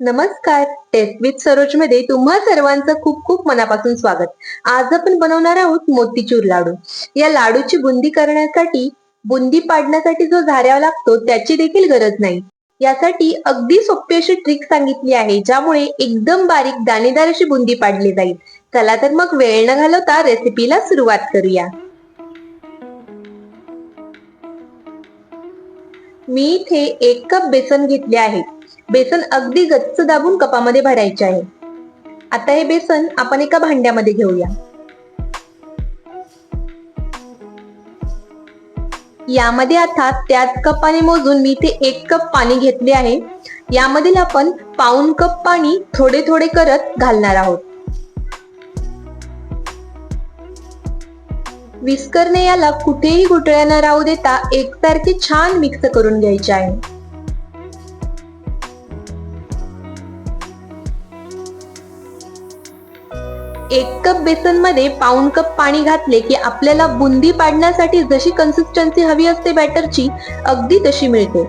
नमस्कार taste with सरोजमध्ये तुम्हा सर्वांचं खूप खूप मनापासून स्वागत. आज आपण बनवणार आहोत मोतीचूर लाडू. या लाडूची बुंदी करण्यासाठी बुंदी पाडण्यासाठी जो झाऱ्यावा लागतो त्याची देखील गरज नाही. यासाठी अगदी सोपी अशी ट्रिक सांगितली आहे ज्यामुळे एकदम बारीक दाणेदार अशी बुंदी पाडली जाईल. चला तर मग वेळ न घालवता रेसिपीला सुरुवात करूया. मी इथे एक कप बेसन घेतले आहे. बेसन अगदी गच्च दाबून कपामध्ये भरायचे आहे. आता हे बेसन आपण एका भांड्यामध्ये घेऊया. यामध्ये आता त्याच कपाने मोजून मी ते एक कप पाणी घेतले आहे. यामधील आपण पाऊन कप पाणी थोडे थोडे करत घालणार आहोत. विस्करने याला कुठेही गुटळ्या न राहू देता एकसारखे छान मिक्स करून घ्यायचे आहे. एक कप बेसनमध्ये पाऊण कप पाणी घातले की आपल्याला बुंदी पाडण्यासाठी जशी कन्सिस्टन्सी हवी असते बॅटरची अगदी तशी मिळते.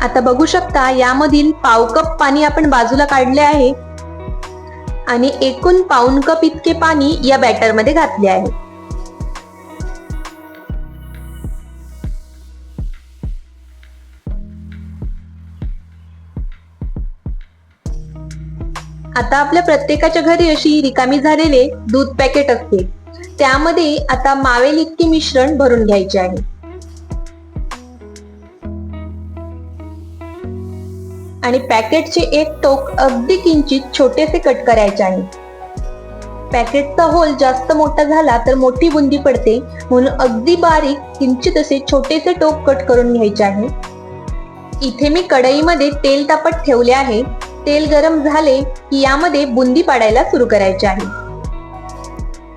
आता बघू शकता यामधील पाव कप पाणी आपण बाजूला काढले आहे. आणि एकूण पाऊण कप इतके पाणी या बॅटरमध्ये घातले आहे. आता आपल्या प्रत्येकाच्या घरी अशी रिकामी झालेले दूध पॅकेट असते. त्यामध्ये आता मावेल इतके मिश्रण भरून घ्यायचे आहे. आणि पॅकेटचे एक टोक अगदी किंचित छोटेसे कट करायचे आहे. पॅकेटचा होल जास्त मोठा झाला तर मोठी बुंदी पडते म्हणून अगदी बारीक किंचित असे छोटेसे टोक कट करून घ्यायचे आहे. इथे मी कढईमध्ये तेल तापत ठेवले आहे. तेल गरम झाले की यामध्ये बुंदी पाडायला सुरू करायचे आहे.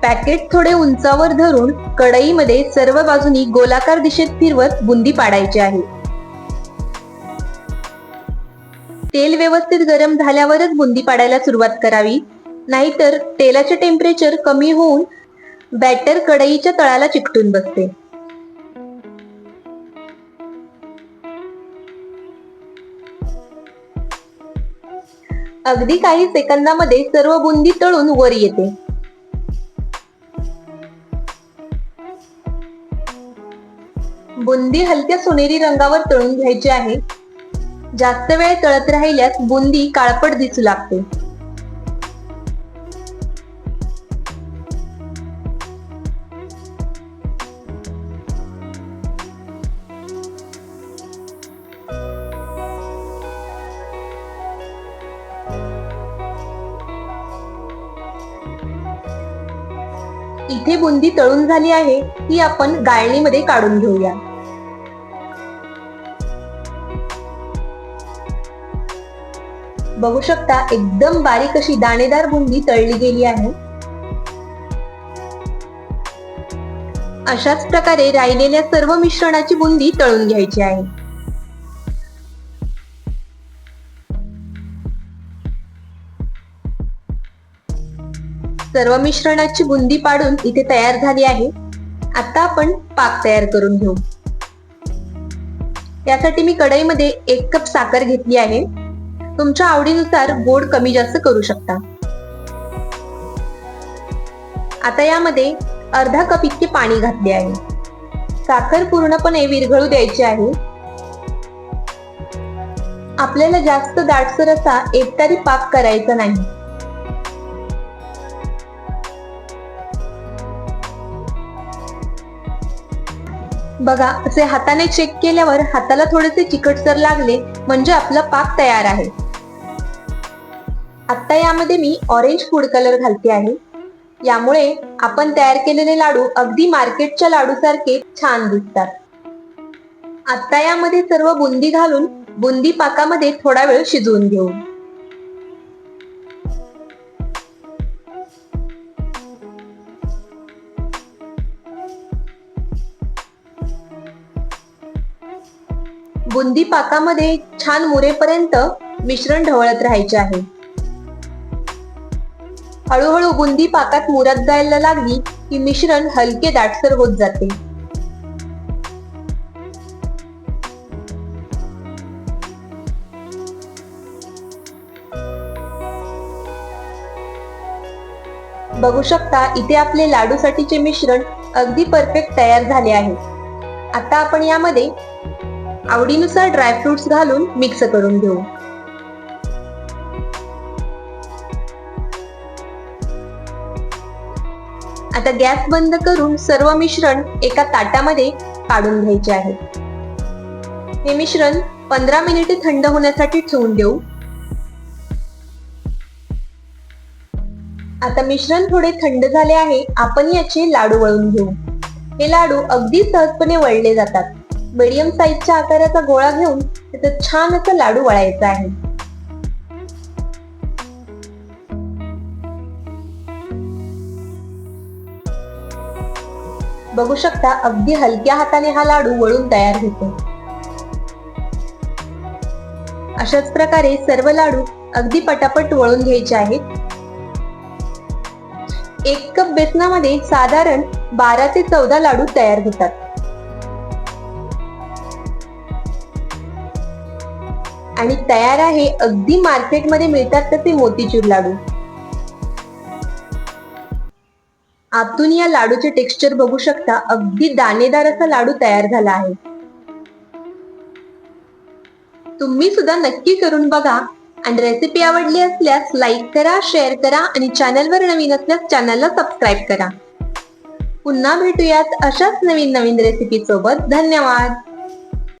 पॅकेट थोडे उंचावर धरून कढईमध्ये सर्व बाजूनी गोलाकार दिशेत फिरवत बुंदी पाडायची आहे. तेल व्यवस्थित गरम झाल्यावरच बुंदी पाडायला सुरुवात करावी. नाहीतर तेलाचे टेम्परेचर कमी होऊन बॅटर कढईच्या तळाला चिकटून बसते. अगदी काही सेकंदामध्ये सर्व बुंदी तळून वर येते. बुंदी हलक्या सोनेरी रंगावर तळून घ्यायची आहे. जास्त वेळ तळत राहिल्यास बुंदी काळपट दिसू लागते. इथे बुंदी तळून झाली आहे ती आपण गाळणीमध्ये काढून घेऊया. बघू शकता एकदम बारीक अशी दाणेदार बुंदी तळली गेली आहे. अशाच प्रकारे राहिलेल्या सर्व मिश्रणाची बुंदी तळून घ्यायची आहे. सर्व मिश्रणाची बुंदी पाडून इथे तयार झाली आहे. आता आपण पाक तयार करून घेऊ. यासाठी मी कढईमध्ये एक कप साखर घेतली आहे. तुमच्या आवडीनुसार गोड कमी जास्त करू शकता. आता यामध्ये अर्धा कप इतके पाणी घातले आहे. साखर पूर्णपणे विरघळू द्यायची आहे. आपल्याला जास्त दाटसर असा एकतारी पाक करायचा नाही. बघा असे हाताने चेक केल्यावर हाताला थोडेसे चिकटसर लागले म्हणजे आपला पाक तयार आहे. आता यामध्ये मी ऑरेंज फूड कलर घालते आहे. यामुळे आपण तयार केलेले लाडू अगदी मार्केटच्या लाडू सारखे छान दिसतात. आता यामध्ये सर्व बुंदी घालून बुंदी पाकामध्ये थोडा वेळ शिजवून घेऊ. बुंदी पाकामध्ये छान मुरेपर्यंत मिश्रण ढवळत राहायचे आहे. हळूहळू बुंदी पाकात मुरत जायला लागली की मिश्रण हलके दाटसर होत जाते. बघू शकता इथे आपले लाडूसाठीचे मिश्रण अगदी परफेक्ट तयार झाले आहे. आता आपण यामध्ये आवडीनुसार ड्रायफ्रुट्स घालून मिक्स करून घेऊ. आता गॅस बंद करून सर्व मिश्रण एका ताटामध्ये काढून घ्यायचे आहे. हे मिश्रण पंधरा मिनिटे थंड होण्यासाठी ठेवून देऊ. आता मिश्रण थोडे थंड झाले आहे आपण याचे लाडू वळून घेऊ. हे लाडू अगदी सहजपणे वळले जातात. मीडियम साईजच्या आकाराचा गोळा घेऊन तिथं छान असं लाडू वळायचा आहे. बघू शकता अगदी हलक्या हाताने हा लाडू वळून तयार होतो. अशाच प्रकारे सर्व लाडू अगदी पटापट वळून घ्यायचे आहेत. एक कप बेसनामध्ये साधारण बारा ते चौदा लाडू तयार होतात. आणि तयार आहे अगदी मार्केटमध्ये मिळतात तसे मोतीचूर लाडू. आतून या लाडूचे टेक्स्चर बघू शकता अगदी दाणेदार असा लाडू तयार झाला आहे. तुम्ही सुद्धा नक्की करून बघा आणि रेसिपी आवडली असल्यास लाईक करा शेअर करा आणि चॅनलवर नवीन असल्यास चॅनलला सबस्क्राईब करा. पुन्हा भेटूयात अशाच नवीन नवीन रेसिपी सोबत. धन्यवाद!